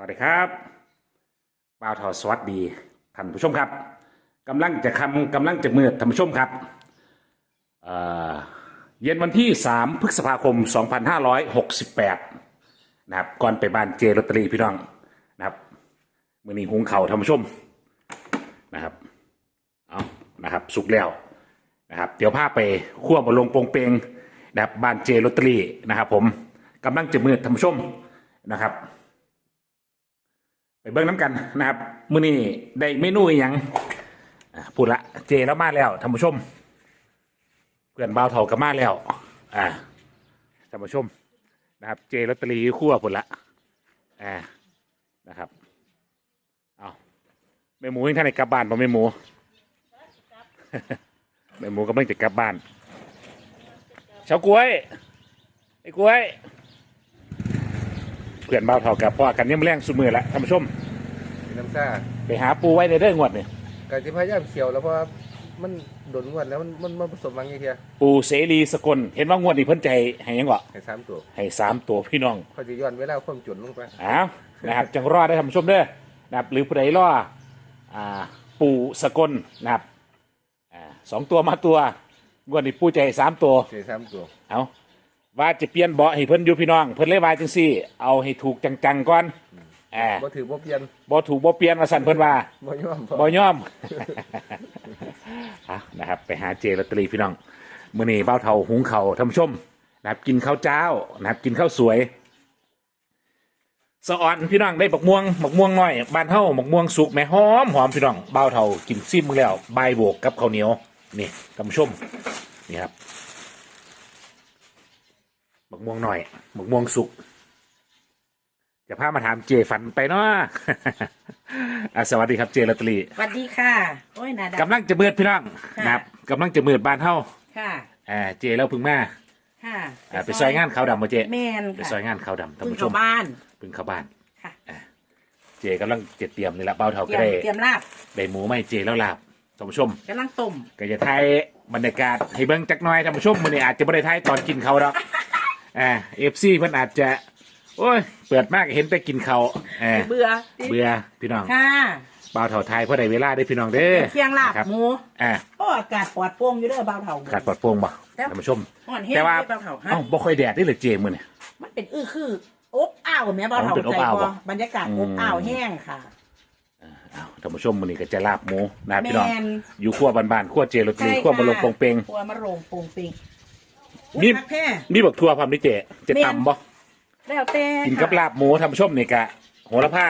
สวัสดีครับบ่าวทอสวัสดีท่านผู้ชมครับกำลังจะคำกำลังจะมืดท่านผู้ชมครับเเย็นวันที่ 3 พฤษภาคม 2568 นะครับ ก่อนไปบ้านเจลอตเตอรี่พี่น้องนะครับมือนี้หุงเข่าท่านผู้ชมนะครับเอานะครับ สุกแล้วนะครับ เดี๋ยวพาไปขั้วบะลงโปงเปงนะครับบ้านเจลอตเตอรี่นะครับ ผมกำลังจะมืดท่านผู้ชมนะครับ ไปเบิ่งน้ำกันนะครับมื้อนี้ได้เมนูอหยังอ่าพูดละเจแล้วมาแล้วท่านผู้ชม เพื่อนบ่าวเถาก็มาแล้ว อ่าท่านผู้ชมนะครับเจลอตเตอรี่คั่วพูดละอ่านะครับเอาแม่หมูยังท่านไหนกลับบ้านป่ะแม่หมูแม่หมูกำลังจะกลับบ้านเฉากล้วยไอ้กล้วย เพื่อนบ่าวเถากลับพ่อกันยังแรงสุดมือละท่านผู้ชมมีน้ำซ่าไปหาปูไว้ในเรื่องงวดนี่กาจิพยายามเขียวแล้วเพราะว่ามันโดนงวดแล้วมันมันมันผสมบางอย่างเทียปูเสรีสกลเห็นว่างวดนี้เพิ่นใจให้หยังวะให้สามตัวให้สามตัวพี่น้อง เขาจะย้อนเวลาความจุนลงไปอ้าวนะครับ จังรอได้ท่านผู้ชมเด้อนะครับหรือผู้ใดรออ่าปูสกลนะครับอ่าสองตัวมาตัวงวดนี้ปูใจให้สามตัว เสียสามตัวเอา ว่าจะเปลี่ยนเบาะให้เพิ่นอยู่พี่น้อง เพิ่นเลยว่าจังซี่ เอาให้ถูกจังๆก่อนอ่าบ่ถือบ่เปลี่ยนบ่ถูกบ่เปลี่ยนว่าสั่นเพิ่นว่าบ่ยอมบ่ยอมอะนะครับไปหาเจลอตเตอรี่พี่น้องมื้อนี้เบ้าเท่าหุงเขาวท่านผู้ชมนะครับกินข้าวเจ้านะครับกินข้าวสวยสะออนพี่น้องได้บักม่วงบักม่วงน้อยบ้านเฮาบักม่วงสุกแม่หอมหอมพี่น้องเบ้าเท่ากินซิมมึงแล้วใบายโบกกับข้าวเหนียวนี่ท่านผู้ชมนี่ครับ บักม่วงน้อยบักม่วงสุกจะพามาถามเจฝันไปเนาะอะสวัสดีครับเจลอตเตอรี่สวัสดีค่ะโอ้ยนาดากำลังจะมืดพี่น้องค่ะนะครับกำลังจะมืดบ้านเฮาค่ะอ่าเจแล้วพึ่งมาค่ะอ่าไปซอยงานเขาวดำมาเจแมนไปค่ะซอยงานเขาวดำท่านเพึ่งผู้ชเข้ามบ้านพึ่งเข้าบ้านค่ะเจกำลังจะเตรียมนี่ละเป้าเท่าเตรีก็ยมได้เตรียมลาบได้หมูไม่เจแล้วลาบท่านผู้ชมกำลังต้มก็จะถ่ายบรรยากาศให้เบิ่งจักหน่อยท่านผู้ชมมื้อนี้อาจจะไม่ได้ถ่ายตอนกินเขาวดอก อ่าเอฟซีเพิ่นอาจจะ โอ้ย เปิดมากเห็นแต่กินเขาวอ่าเบื่อเบื่อพี่น้องค่ะเป้าเท่าไทยเพราะได้เวลาได้อพี่น้องเด้อเคียงลาบครับหมูอ่าโอ้อากาศปลอดโปร่งอยู่เด้อเบาเถาขาดปลอดโปร่งบ่แล้วท่านผู้ชมห่อนแห้งแต่ว่าเด้อเบาเถาฮะเอ้าบ่ค่อยแดดได้เลยเจมื้อนี้มันเป็นอื้อคืออบอ้าวแม่เบาเถาอ๋อเป็นอบใจอ้าวพบ่อบรรยากาศอืมอบอ้าวแห้งค่ะอ้าวท่านผู้ชมมื้อนี้ก็จะลาบหมูนะครับแมพี่น้องนอยู่ขั้วบ้านๆขั้วเจรตีใช่ขั้วบะลงค่ะโปงเปงครัวมะโรงโปงเปง นี่อุ๊ยพักแค่มีบักทั่วพร้อมนี่เจจะแม่น ตำบ่แล้วแต่กินกับลาบหมูท่านผู้ชมนี่กะโหระพา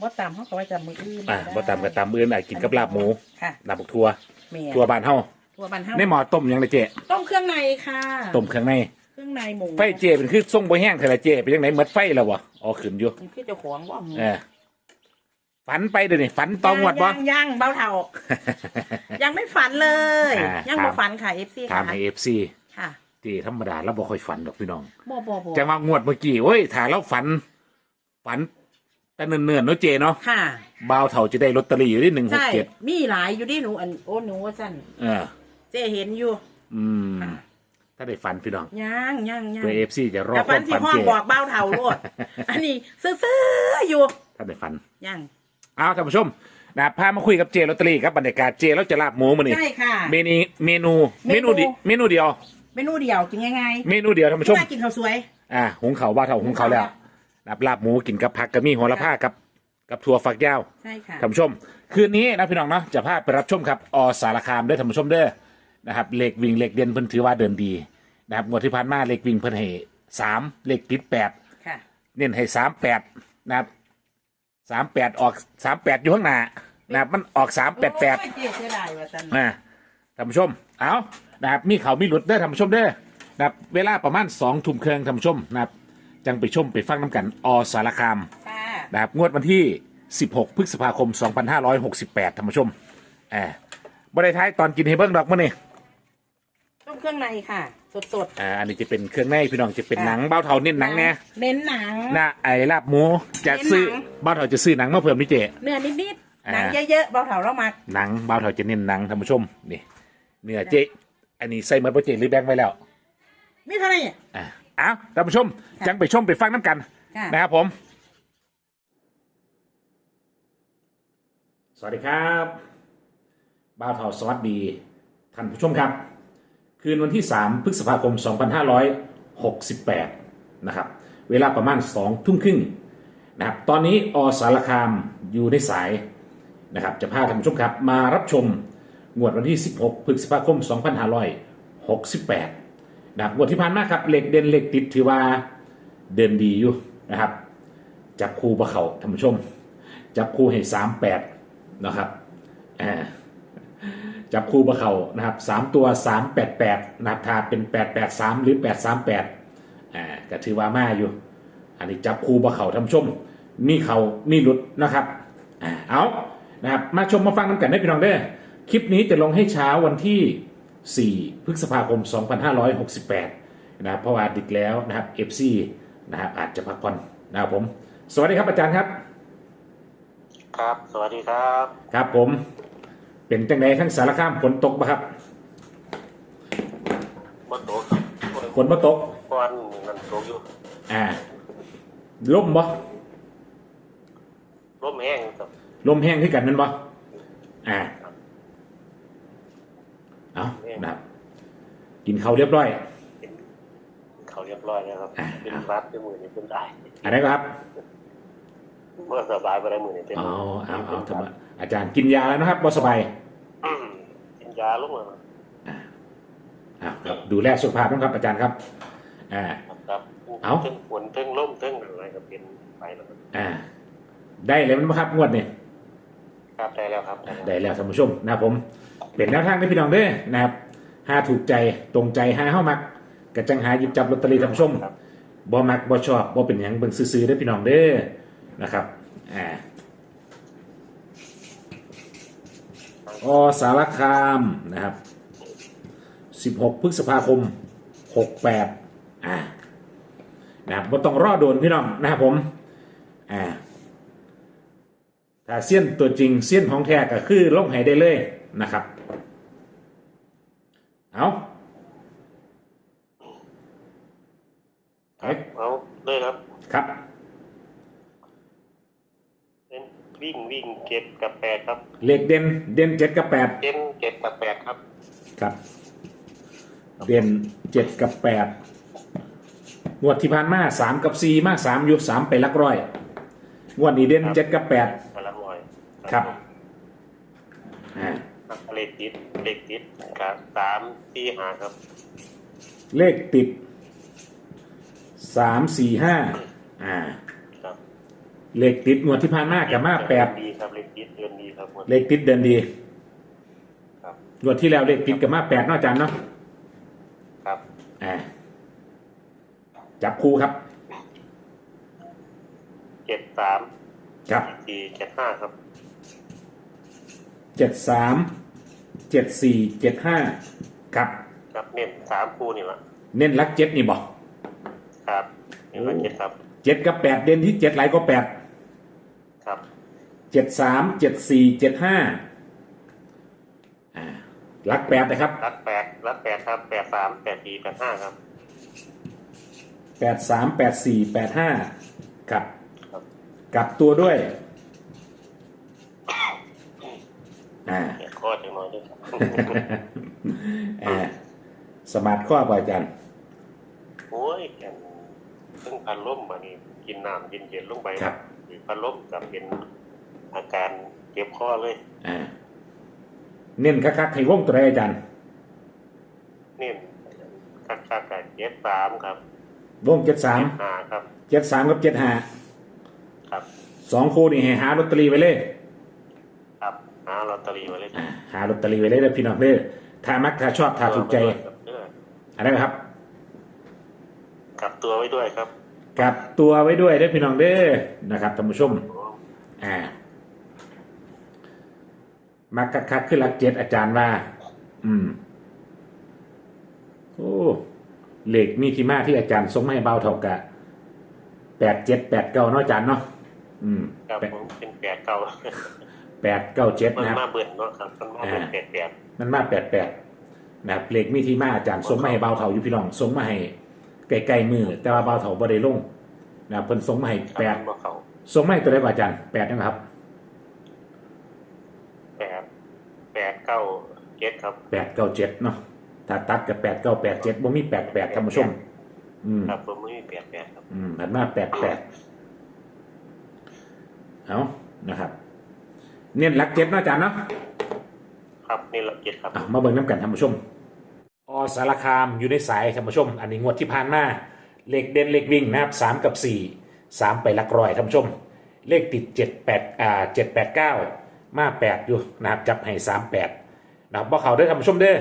บ่ตำเขาก็ว่าจะมืออื่นอ่าได้บ่ตำก็ตำอื่นอะกินกับลาบหมูค่ะลาบบักทั่วแม่ทั่วบ้านเฮาตัวบันเทาในหม้อต้มหยังเลยเจต้มเครื่องในค่ะต้มเครื่องในเครื่องในหมูไฟเจเป็นคือทรงบ่แห้งเท่าไหร่เจเป็นจังไดหมดไฟแล้วบ่อ๋อขึ้นอยู่นี่คือเจ้าของว่าเออฝันไปเดี๋ยวนี้ฝันตองวดบ่ ยังยังเบาเท่า ยังไม่ฝันเลย อ่ายัยังบ่ฝันค่ะเอฟซีถามค่ะให้ FC ค่ะเจธรรมดาแล้วบ่ค่อยฝันดอกพี่น้องบ่บ่บ่จังว่างวดเมื่อกี้โอ้ยถ้าเราฝัน ฝันแต่เนิ่นๆเนาะเจเนาะค่ะ บ่าวเท่าจะได้ลอตเตอรี่อยู่ที่หนึ่งหกใช่ เจ็ดมีหลายอยู่ดิหนูอันโอ้หนูว่าสั่นเออ เจ๊เห็นอยู่ อืมค่ะถ้าได้ฝันพี่น้องยังยังยังเพื่อเอฟซีจะรอแต่คฝัวานมที่ฝันห้องเจบอกเบาเท่าโลด อันนี้ซื่อๆอยู่ถ้าได้ฝันยังเอาท่านผู้ชมนะครับพามาคุยกับเจลอตเตอรี่ครับบรรยากาศเจแล้วจะลาบหมูมานี่ใช่ค่ะ เมนูเมนู เมเมนูนูดิเมนูเดียว เมนูเดียวกินง่ายเมนูเดียวท่านๆผู้ชมน่ากินข้าวสวย อ่าหุงเขาวว่าเท่าหุงเขาวแล้วนะครับลาบหมูกินกับผักกระมี่หัวละผ้ากับ กับถั่วฝักยาว ใช่ค่ะ ท่านผู้ชม คืนนี้นะพี่น้องเนาะจะพาไปรับชมครับอสารคามเด้วยท่านผู้ชมเด้อนะครับเหล็กวิ่งเหล็กเด่นเพิ่นถือว่าเดินดีนะครับงวดที่ผ่านมาเหล็กวิ่งเพิ่นให้สามเหล็กติดแปดค่ะ เน้นให้สามแปดนะครับสามแปดออกสามแปดอยู่ข้างหน้านะครับมันออกสามแปดแปดโอ้ยเจ๊เสียดายว่าสั่นอ่าท่านผู้ชมเอา นะครับมีเขามีหลุดเด้อท่านผู้ชมเด้อนะครับเวลาประมาณสองทุ่มครึ่งท่านผู้ชมนะครับจังไปชมไปฟังน้ำกันอสารคาม ค่ะนะครับงวดวันที่ 16 พฤษภาคม 2568ท่านผู้ชมแอบบ่ได้ท้ายตอนกินให้เบิ้งดอกมื้อนี่ต้มเครื่องในค่ะสดอ่าอันนี้จะเป็นเครื่องในพี่น้องจะเป็นค่ะหนังเบ้าเท่าเน้นๆหนังเนี่ยเน้นหนัง หน้าไอ้ลาบหมูจะซื้อเน้นหนัง เบ้าเท่าจะซื้อหนังมาเพิ่มนี่เจ เนื้อนิดๆอ่าหนังเยอะๆเบาเถาเรามาหนังเบ้าเท่าจะเน้นหนังท่านผู้ชมนี่เนื้อเจ อันนี้ใส่เหมือนโปรเจหรือแบงค์ไว้แล้วมีเท่าไหร่เนี่ยอ่าเอาท่านผู้ชม ค่ะจังไปชมไปฟังน้ำกันค่ะ นะครับผม สวัสดีครับบ้าวเทาสวัสดี ท่านผู้ชมครับ คืนวันที่ 3 พฤษภาคม 2568 นะครับ เวลาประมาณ 2 ทุ่มครึ่งนะครับ ตอนนี้อสารคามอยู่ในสายนะครับ จะพาท่านผู้ชมครับ มารับชม งวดวันที่ 16 พฤษภาคม 2568นะครับงวดที่ผ่านมาครับเหล็กเด่นเหล็กติดถือว่าเดินดีอยู่นะครับ จับคู่ประเขาท่านผู้ชม จับคู่ให้สามแปดนะครับอ่าจับคู่ประเขานะครับสามตัวสามแปดแปดนะครับถ้าเป็นแปดแปดสามหรือแปดสามแปดอ่าก็ถือว่ามาอยู่ อันนี้จับคู่ประเขาท่านผู้ชม มีเขามีหลุดนะครับอ่าเอานะครับมาชมมาฟังกันกันได้พี่น้องเด้อ คลิปนี้จะลงให้เช้าวันที่ 4 พฤษภาคม 2568 นะครับเพราะว่าดึกแล้วนะครับ FC นะครับอาจจะพักผ่อนนะครับผม สวัสดีครับอาจารย์ครับ ครับ สวัสดีครับ ครับผม เป็นจังไดทั้งสารคามฝนตกปะครับบนโต๊ะครับฝนบ่ตกก้อนนั่นโต๊ะอยู่อ่าล่มบ่ร่มแห้งครับลมแห้งขึ้นกันนั่นบ่อ่าเอา นะครับ กินข้าวเรียบร้อยเป็นเขาเรียบร้อยแล้วครับอ่าเป็นรัดด้วยมือนี่เป็นได้อะไรก็ครับเมื่อสบายไปได้มือนี่เป็นอ๋อเอาเอาทำไมอาจารย์กินยาแล้วนะครับบ่สบายอืมกินยาลงมาอ่าอ่าครับดูแลสุขภาพนะครับ อาจารย์ครับอ่าครับครับเอ้าเทิงฝนเทิงล่มเทิงอะไรก็เป็นไปแล้วครับอ่า ได้เลยมั้ยครับงวดนี้ครับได้แล้วครับได้แล้วได้แล้วท่านผู้ชมนะครับผม เป็นแนวทางให้พี่น้องเด้อนะครับ หาถูกใจตรงใจหาเข้ามักกระจังหาหยิบจับลอตเตอรี่ท่านผู้ชมครับบ่มักบ่ชอบบ่เป็นหยังเบิ่งซื้อๆเด้อพี่น้องเด้อนะครับอ่าอสารคามนะครับ 16 พฤษภาคม 68 อ่านะครับบ่ต้องรอโดนพี่น้องนะครับผมอ่าถ้าเสี้ยนตัวจริงเสี้ยนของแท้ก็คือลงให้ได้เลยนะครับ เอาครับเอาเลยครับ ครับ เป็นวิ่งวิ่งเก็บกับแปดครับเลขเด่นเด่นเจ็ดกับแปดเล่นเก็บกับแปดครับ ครับ เด่นเจ็ดกับแปดงวดที่ผ่านมาสามกับสี่มาสามอยู่สามไปหลักร้อยงวดนี้เด่นครับเจ็ดกับแปดพลังลอย ครับอ่าครับ เลขติดเลขติดครับสามสี่ห้าครับ เลขติดสามสี่ห้าอ่า ครับเลขติดงวดที่ผ่านมากับมาแปดดีครับเลขติดเดือนดีครับเลขติดเดินดีครับ งวดที่แล้วเลขติดกับมาแปดเนาะอาจารย์เนาะครับอ่าจับคู่ครับ เจ็ดสามครับสี่เจ็ดห้าครับ เจ็ดสาม เจ็ดสี่เจ็ดห้าครับ ครับเน้นสามคู่นี่ละเน้นรักเจ็ดนี่บอกครับเน้นละเจ็ดครับเจ็ดกับแปดเด่นที่เจ็ดหลายก็แปดครับเจ็ดสามเจ็ดสี่เจ็ดห้าอ่ารักแปดนะครับรักแปดรักแปดครับแปดสามแปดสี่แปดห้าครับแปดสามแปดสี่แปดห้าครับครับกลับตัวด้วย อ่าแปดข้อจังน้อยด้วยครับอ่าสมาร์ทข้อป่ะอาจารย์โอ้ยแกนซึ่งพันล้มมานี่กินน้ำเย็นเย็นๆลงไปครับหรือพันล้มกับเป็นอาการเจ็บคอเลย อ่า เน้นคักๆให้วงตัวใดอาจารย์ เน้นคักคักกันเจ็ดสามครับวงเจ็ดสามห้าครับเจ็ดสามกับเจ็ดห้าครับสองคู่นี่ให้หาลอตเตอรี่ไว้เลยครับ หาลอตเตอรี่มาเลยอ่าหาลอตเตอรี่ไว้เลยนะพี่น้องเด้อถ้ามักถ้าชอบถ้าถูกใจครับเด้ออะไรนะครับ กลับตัวไว้ด้วยครับกลับตัวไว้ด้วยเด้อพี่น้องเด้อนะครับท่านผู้ชม อ่า มักคักๆขึ้นหลักเจ็ดอาจารย์ว่า อืม โอ้เหล็กมีที่มาที่อาจารย์ส่งมาให้เบาเท่ากับแปดเจ็ดแปดเก้าเนาะอาจารย์เนาะอืม ครับแปดผมเป็นแปดเก่า แปดเก้าเจ็ดมันนะครับ มาเบิ่นเนาะครับมันมาเป็นแปดแปดมันมาแปดแปดนะครับเหล็กมีที่มาอาจารย์ส่งมาให้เบาเท่าอยู่พี่น้องส่งมาให้ใกล้ๆมือ แต่ว่าเบาเท่าบ่ได้ลงนะครับเพิ่นส่งมาให้ครับแปดมาเขาส่งมาให้ตัวได้ป่ะอาจารย์แปดนะครับเก้าเจ็ดครับ แปดเก้าเจ็ดเนาะถ้าตัดกับแปดเก้าแปดเจ็ดบ่มีแปดแปดท่านผู้ชม อืม ครับผมไม่มีแปดแปดครับ อืมหันมาแปดแปดเอานะครับ เน้นหลักเจ็ดเนาะอาจารย์เนาะครับนี่หลักเจ็ดครับอะมาเบิ่งน้ำกันท่านผู้ชม อสารคามอยู่ในสายท่านผู้ชม อันนี้งวดที่ผ่านมาเลขเด่นเลขวิ่งนะครับสามกับสี่สามไปหลักร้อยท่านผู้ชม เลขติดเจ็ดแปดอ่าเจ็ดแปดเก้ามาแปดอยู่นะครับจับให้สามแปดนะครับบ่เขาเด้อท่านผู้ชมเด้อ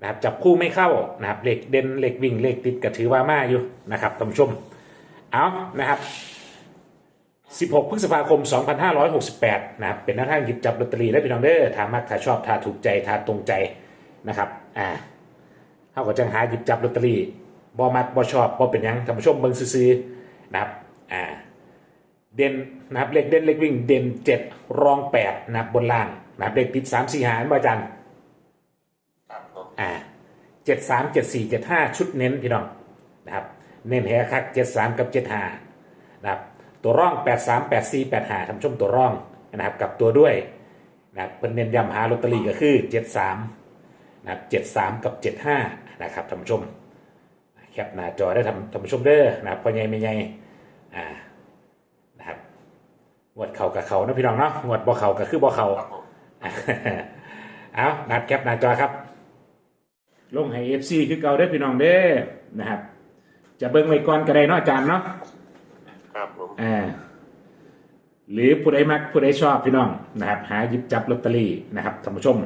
นะครับจับคู่ไม่เข้านะครับเลขเด่นเลขวิ่งเลขติดก็ถือว่ามาอยู่นะครับท่านผู้ชมเอานะครับ 16 พฤษภาคม 2568 นะครับ เป็นหน้าทางหยิบจับลอตเตอรี่ได้พี่น้องเด้อถ้ามักถ้าชอบถ้าถูกใจถ้าตรงใจนะครับ อ่าเขาก็จังหาหยิบจับลอตเตอรี่บ่มักบ่ชอบบ่เป็นหยังท่านผู้ชมเบิ่งซื่อๆนะครับ อ่า เด่นนะครับเลขเด่นเลขวิ่งเด่น 7 รอง 8 นะครับบนล่างนะครับเลขติด 3 4หารบ่อาจารย์ครับผมอ่าเจ็ดสามเจ็ดสี่เจ็ดห้าชุดเน้นพี่น้องนะครับ เน้นแฮคักเจ็ดสามกับเจ็ดห้านะครับ ตัวร่องแปดสามแปดสี่แปดห้าทำชมตัวร่องนะครับกับตัวด้วยนะครับเป็นเน้นย้ำหาลอตเตอรี่ก็คือเจ็ดสามนะครับเจ็ดสามกับเจ็ดห้านะครับท่านผู้ชมแคปหน้าจอได้ทำท่านผู้ชมเด้อนะครับพอใหญ่ไม่ใหญ่อ่านะครับงวดเข่ากับเขานะพี่น้องเนาะงวดบ่เข่าก็คือบ่เข่าเอานัดแคปหน้าจอครับ ลงให้เอฟซีคือเก่าได้พี่น้องเด้อนะครับ จะเบิ่งไว้ก่อนก็ได้เนาะอาจารย์เนาะ อ่าหรือผู้ใดมักผู้ใดชอบพี่น้องนะครับหาหยิบจับลอตเตอรี่นะครับท่านผู้ชม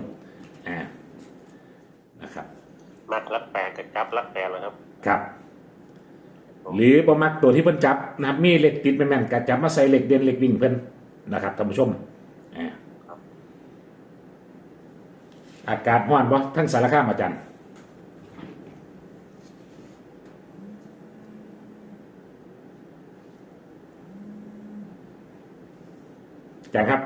อ่านะครับมักรักแปดกับจับรักแปดแล้วครับครับ หรือบ่มักตัวที่เพิ่นจับนะครับมีเหล็กติดแม่นๆก็จับมาใส่เหล็กเด่นเหล็กวิ่งเพิ่นนะครับท่านผู้ชมอ่าอากาศร้อนบ่ทั้งสารคามอาจารย์ จารย์ครับ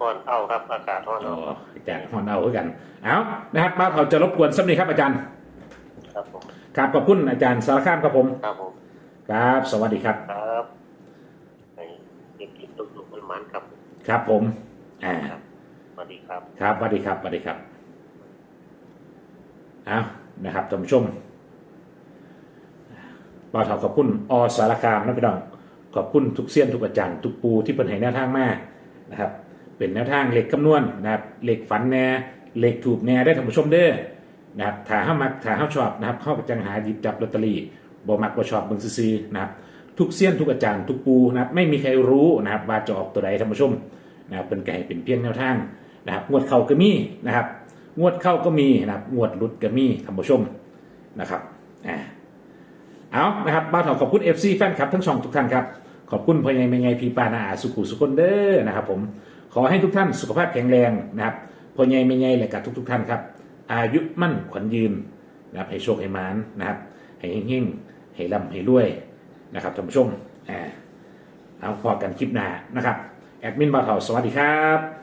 ห้อนเอาครับ อากาศห้อนอ๋อเอาอาจารย์ฮอนเอาคือกันเอานะครับมาเขาจะรบกวนสักนิดครับอาจารย์ครับผมครับขอบคุณอาจารย์สารคามครับผม ครับผมครับ สวัสดีครับ ครับให้เด็กกินตุกๆมันมันๆครับครับผมอ่าครับสวัสดีครับ ครับสวัสดีครับสวัสดีครับเอานะครับท่านผู้ชมบ่าวเถาขอบคุณอสารคามนะพี่น้อง ขอบคุณทุกเสี้ยนทุกอาจารย์ทุกปูที่เป็นให้แนวทางมานะครับ เป็นแนวทางเหล็กคำนวณนะครับเหล็กฝันแน่เหล็กถูกแน่ได้ท่านผู้ชมเด้อนะครับถ้าห้ามักถ้าห้าชอบนะครับเข้าไปจังหาหยิบจับลอตเตอรี่บ่มักบ่ชอบเบิ่งซื้อๆนะครับทุกเสี้ยนทุกอาจารย์ทุกปูนะครับไม่มีใครรู้นะครับว่าจะออกตัวใดท่านผู้ชมนะครับเป็นไก่เป็นเพียงแนวทางนะครับงวดเข้าก็มีนะครับงวดเข้าก็มีนะครับงวดหลุดก็มีท่านผู้ชมนะครับอ่าเอานะครับบ้านเราขอบคุณ FC แฟนคลับทั้งสองทุกท่านครับ ขอบคุณพ่อใหญ่แม่ใหญ่พี่ปานาอาสุขุสุคนเด้อนะครับผมขอให้ทุกท่านสุขภาพแข็งแรงนะครับพ่อใหญ่แม่ใหญ่และกับทุกทุก ๆ ท่านครับ อายุมั่นขวัญยืนนะครับให้โชคให้มานนะครับให้เฮงๆให้ร่ำให้รวยนะครับท่านผู้ชมอ่าเอาพอกันคลิปหน้านะครับแอดมินบ่าวเถาสวัสดีครับ